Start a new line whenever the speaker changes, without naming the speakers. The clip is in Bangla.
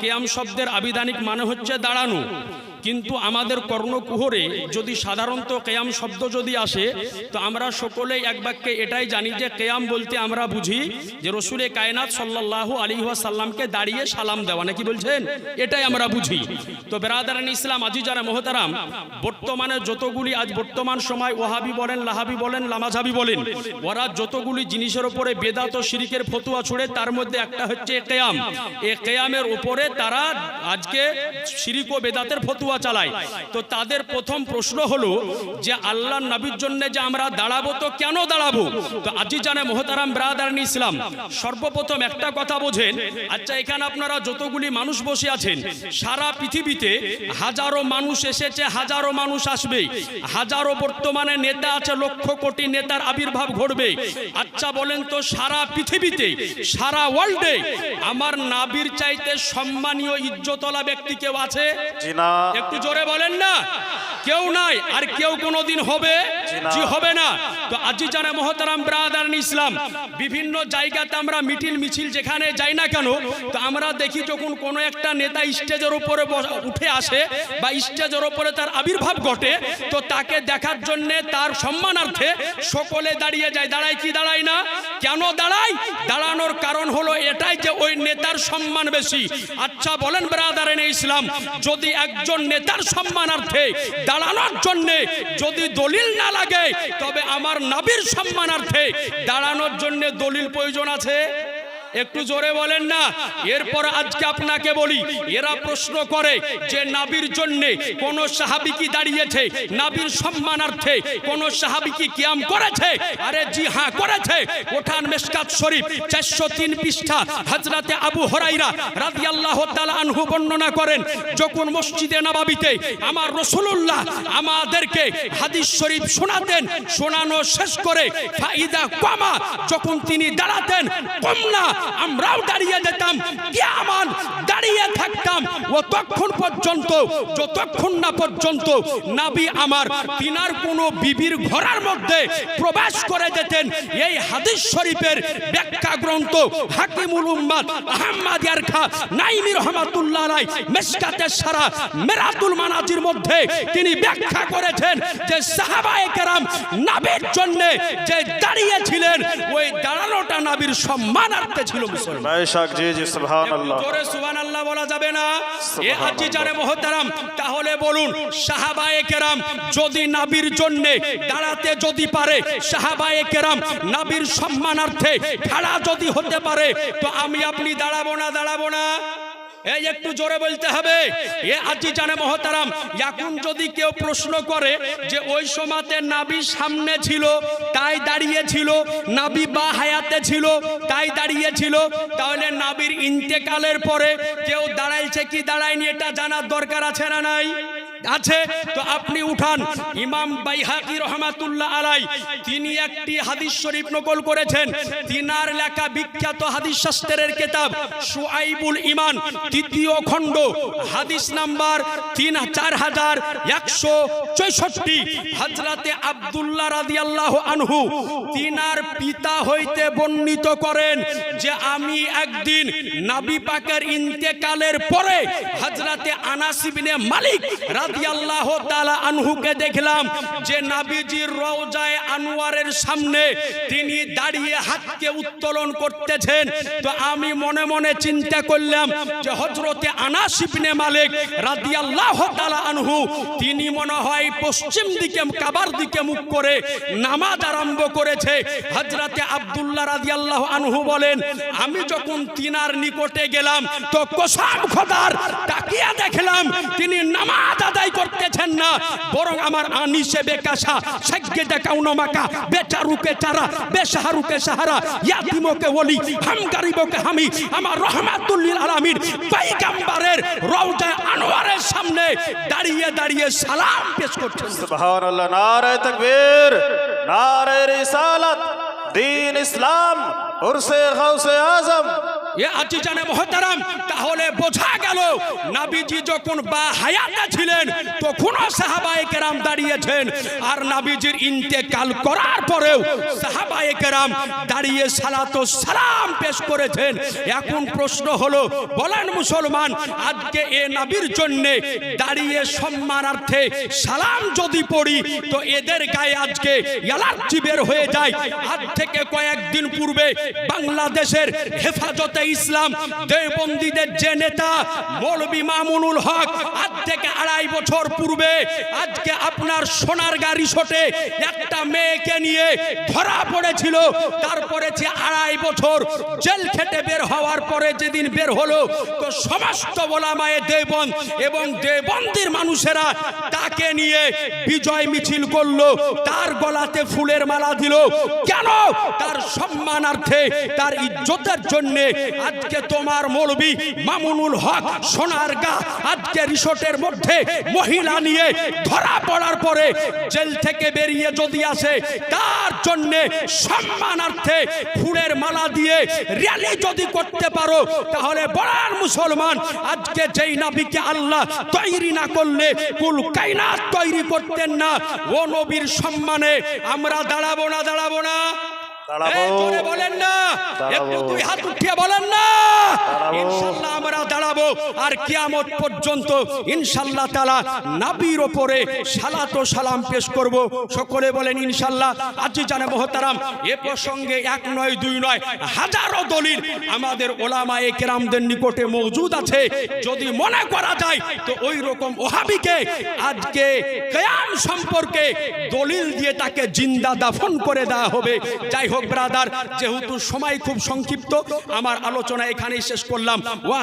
কেয়াম শব্দের আবিধানিক মানে হচ্ছে দাঁড়ানো। কিন্তু আমাদের কর্ণকুহরে যদি সাধারণত কেয়াম শব্দ যদি আসে, তো আমরা সকলেই এক বাক্যে এটাই জানি যে কেয়াম বলতে আমরা বুঝি যে রসুলে কায়নাত সাল্লাহ আলী সাল্লামকে দাঁড়িয়ে সালাম দেওয়া। নাকি বলছেন? এটাই আমরা বুঝি। তো বেরাদারান ইসলাম আজি যারা মহতারাম, বর্তমানে যতগুলি, আজ বর্তমান সময় ওহাবি বলেন, লাহাবি বলেন, লামাঝাবি বলেন, ওরা যতগুলি জিনিসের ওপরে বেদাত শিরিকের ফতুয়া ছুড়ে, তার মধ্যে একটা হচ্ছে কেয়াম। এ কেয়ামের উপরে তারা আজকে শিরিক ও বেদাতের ফতুয়া চালায় তো তাদের প্রথম প্রশ্ন হলো যে আল্লাহ নবীর জন্য যে আমরা দাঁড়াবো, তো কেন দাঁড়াবো? তো আজি জানে মোহতারাম ব্রাদারান ইসলাম, সর্বপ্রথম একটা কথা বোঝেন। আচ্ছা এখানে আপনারা যতগুলি মানুষ বসে আছেন, সারা পৃথিবীতে হাজারো মানুষ এসেছে, হাজারো মানুষ আসবে হাজারো বর্তমানে নেতা আছে, লক্ষ কোটি নেতার আবির্ভাব ঘটবে। আচ্ছা বলেন তো সারা পৃথিবীতে, সারা ওয়ার্ল্ডে আমার নাবির চাইতে সম্মানীয় ইজ্জতলা ব্যক্তি কেউ আছে? একটু জোরে বলেন না। কেউ নাই আর কেউ কোনোদিন হবে
না।
জি হবে না। তো আজি জানে মহতারাম ব্রাদার ইসলাম বিভিন্ন জায়গাতে আমরা মিটিল মিছিল যেখানে যাই না কেন তো আমরা দেখি যখন কোনো একটা নেতা স্টেজের উপরে উঠে আসে বা স্টেজের উপরে তার আবির্ভাব ঘটে তো তাকে দেখার জন্যে তার সম্মানার্থে সকলে দাঁড়িয়ে যায়। দাঁড়ায় কি দাঁড়ায় না? কেন দাঁড়ায়? দাঁড়ানোর কারণ হলো এটাই যে ওই নেতার সম্মান বেশি। আচ্ছা বলেন ব্রাদারেন ইসলাম, যদি একজন নেতার সম্মানার্থে দাঁড়ানোর জন্যে যদি দলিল না লাগে, তবে আমার নাবির সম্মানার্থে দাঁড়ানোর জন্যে দলিল প্রয়োজন আছে? একটু জোরে বলেন না। এরপর আজকে আপনাকে বলি, এরা প্রশ্ন করে যে নাবির জন্যে কোন সাহাবি কি দাঁড়িয়েছে? নাবির সম্মানার্থে কোন সাহাবি কি কিয়াম করেছে? আরে জি হ্যাঁ করেছে। ওঠান মেশকাত শরীফ, চারশো তিন পৃষ্ঠা। হাজরাতে আবু হরাইরা রাজি আল্লাহ আনহু বর্ণনা করেন, যখন মসজিদে নবাবিতে আমার রসুল্লাহ আমাদেরকে হাদিস শরীফ শোনাতেন, শোনানো শেষ করে ফাইদা কমা, যখন তিনি দাঁড়াতেন কম না আমরাও দাঁড়িয়ে যেতাম। কেমন দাঁড়িয়ে থাকতাম। তখন পর্যন্ত যতক্ষণ না পর্যন্ত নাবি আমার তিনার কোনো বিবির ঘরের মধ্যে প্রবেশ করে যেতেন এই হাদিস শরীফের ব্যাখ্যা গ্রন্থ হাকিমুল উম্মাদ আহম্মদ খা নাইমি রহমাতুল্লাহ আলাই মেশকাতে সারা মেরাতুল মানাজির মধ্যে তিনি ব্যাখ্যা করেছেন যে সাহাবায়ে কেরাম নাবির জন্য যে দাঁড়িয়ে ছিলেন ওই দাঁড়ানোটা নাবির সম্মানার্থে ছিল মুসলমান।
জি জি সুবহান আল্লাহ
বলা যাবে না? এ আজি জানে মহতারাম তাহলে বলুন সাহাবায়ে কেরাম যদি নাবির জন্য দাঁড়াতে যদি পারে সাহাবায়ে কেরাম নাবির সম্মানার্থে খাড়া যদি হতে পারে তো আমি আপনি দাঁড়াবো না দাঁড়াবো না? এই একটু জোরে বলতে হবে। এ আজি জানে মহতারাম, এখন যদি কেউ প্রশ্ন করে যে ওই সময়তে নাবি সামনে ছিল, তাই দাঁড়িয়ে ছিল, নাবি বা হায়াতে ছিল, তাই দাঁড়িয়ে ছিল, তাহলে নাবির ইন্তেকালের পরে কেউ দাঁড়াইছে কি দাঁড়ায়নি এটা জানার দরকার আছে না নাই? আছে, তো আপনি উঠান। ইমাম বাইহাকি রহমাতুল্লাহ আলাই তিনি একটি হাদিস শরীফ নকল করেছেন। তিনার লেখা বিখ্যাত হাদিস শাস্ত্রের কিতাব সুআইবুল ইমান তৃতীয় খণ্ড, হাদিস নাম্বার তিন চার হাজার একশো চৌষট্টি। হজরতে আবদুল্লাহ রাদিয়াল্লাহু আনহু, তিনার পিতা হইতে বর্ণিত করেন যে আমি একদিন নাবি পাকের ইন্তেকালের পরে হজরতে আনাসিবিনে মালিক আনহুকে দেখলাম যে নাবিজির রওজায়ে আনোয়ারের সামনে তিনি দাঁড়িয়ে হাতকে উত্তোলন করতেছেন। তো আমি মনে মনে চিন্তা করলাম যে হজরতে মালিক আনহু, তিনি মনে হয় পশ্চিম দিকে, কাবার দিকে মুখ করে নামাজ আরম্ভ করেছে। হজরতে আব্দুল্লাহ রাদিয়াল্লাহু আনহু বলেন, আমি যখন তিনার নিকটে গেলাম, তো কসাম খোদার তাকিয়ে দেখলাম তিনি নামাজ আদায় করতেছেন না, বরং আমার আনিসে বেকাশা সাজ্ঞে দেখাউনো মাকা বেচারুকে চারা বেসাহারুকে সাহারা ইয়াতিমকে ওলি হাম গারিবকে হামি, আমার রহমাতুল্লিল আলামিন পাইগাম্বারের রওজায়ে আনোয়ারের সামনে দাঁড়িয়ে দাঁড়িয়ে সালাম পেশ করছেন।
সুবহান আল্লাহ নারে তাকবীর নারে রিসালাত, দিন ইসলাম উরসে গাউসে আজম
এখন প্রশ্ন হলো, বলেন মুসলমান, আজকে এ নাবির জন্য দাঁড়িয়ে সম্মানার্থে সালাম যদি পড়ি, তো এদের গায়ে আজকে অ্যালার্জি বের হয়ে যায়। আজ থেকে কয়েকদিন পূর্বে বাংলাদেশের হেফাজতে ইসলাম দেবন্দীদের যে নেতা, মৌলবী মামুনুল হক আজ থেকে আড়াই বছর পূর্বে, আজকে আপনার সোনার গাড়ি শোটে একটা মেয়েকে নিয়ে ধরা পড়েছিল। তারপরে যে আড়াই বছর জেল খেটে বের হওয়ার পরে যেদিন বের হলো, তো সমস্ত ওলামায়ে দেবন এবং দেবন্দির মানুষেরা তাকে নিয়ে বিজয় মিছিল করল, তার গলাতে ফুলের মালা দিল। কেন? তার সম্মানার্থে, তার ইজ্জতের জন্য আজকে তোমার মৌলবি মামুনুল হক সোনার গা আজকে রিসোর্টের মধ্যে মহিলা নিয়ে ধরা পড়ার পরে জেল থেকে বেরিয়ে যদি আসে, তার জন্য সম্মানার্থে ফুলের মালা দিয়ে র্যালি যদি করতে পারো, তাহলে বড়ার মুসলমান আজকে যেই নাবিকে আল্লাহ তৈরি না করলে, কুল কাইনাত তৈরি করতেন না, ও নবীর সম্মানে আমরা দাঁড়াবো না দাঁড়াবো না।
দাঁড়াবো।
বলেন না। একটু দুই হাত উঠিয়ে বলেন না।
দাঁড়াবো।
আমরা দাঁড়াবো। আর কিয়ামত পর্যন্ত ইনশাল্লাহ তালা নাবির ওপরে সালাত ও সালাম পেশ করব। সকলে বলেন ইনশাল্লাহ। আজি জানে মহতারাম এ প্রসঙ্গে এক নয় দুই নয় হাজারো দলিল আমাদের ওলামায়ে কেরামদের নিকটে মজুদ আছে। যদি মনে করা যায় তো ওই রকম ওহাবিকে আজকে কেয়াম সম্পর্কে দলিল দিয়ে তাকে জিন্দা দাফন করে দেওয়া হবে। যাই হোক ব্রাদার যেহেতু সময় খুব সংক্ষিপ্ত আমার আলোচনা এখানেই শেষ করলাম। ওয়া